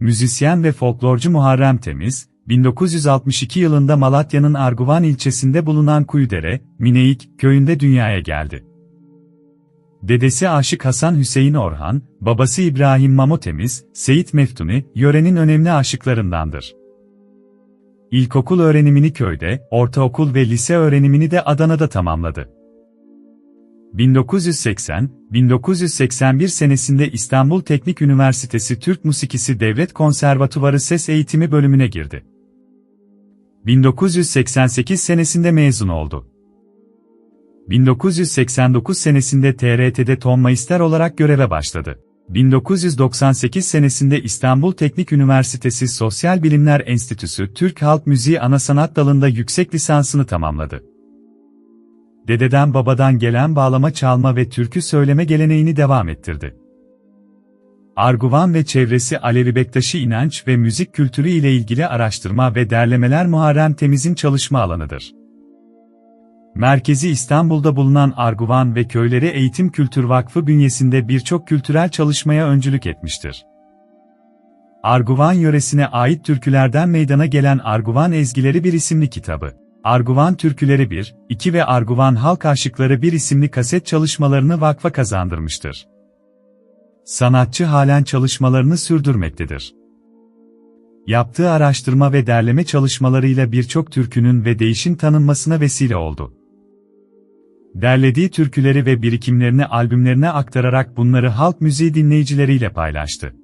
Müzisyen ve folklorcu Muharrem Temiz, 1962 yılında Malatya'nın Arguvan ilçesinde bulunan Kuyudere, Mineyik, köyünde dünyaya geldi. Dedesi Aşık Hasan Hüseyin Orhan, babası İbrahim Mamo Temiz, Seyit Meftuni, yörenin önemli aşıklarındandır. İlkokul öğrenimini köyde, ortaokul ve lise öğrenimini de Adana'da tamamladı. 1980-1981 senesinde İstanbul Teknik Üniversitesi Türk Musikisi Devlet Konservatuvarı Ses Eğitimi bölümüne girdi. 1988 senesinde mezun oldu. 1989 senesinde TRT'de tonmaister olarak göreve başladı. 1998 senesinde İstanbul Teknik Üniversitesi Sosyal Bilimler Enstitüsü Türk Halk Müziği Ana Sanat Dalı'nda yüksek lisansını tamamladı. Dededen babadan gelen bağlama çalma ve türkü söyleme geleneğini devam ettirdi. Arguvan ve çevresi Alevi Bektaşi inanç ve müzik kültürü ile ilgili araştırma ve derlemeler Muharrem Temiz'in çalışma alanıdır. Merkezi İstanbul'da bulunan Arguvan ve Köyleri Eğitim Kültür Vakfı bünyesinde birçok kültürel çalışmaya öncülük etmiştir. Arguvan yöresine ait türkülerden meydana gelen Arguvan Ezgileri bir isimli kitabı, Arguvan Türküleri 1, 2 ve Arguvan Halk Aşıkları 1 isimli kaset çalışmalarını vakfa kazandırmıştır. Sanatçı halen çalışmalarını sürdürmektedir. Yaptığı araştırma ve derleme çalışmalarıyla birçok türkünün ve değişin tanınmasına vesile oldu. Derlediği türküleri ve birikimlerini albümlerine aktararak bunları halk müziği dinleyicileriyle paylaştı.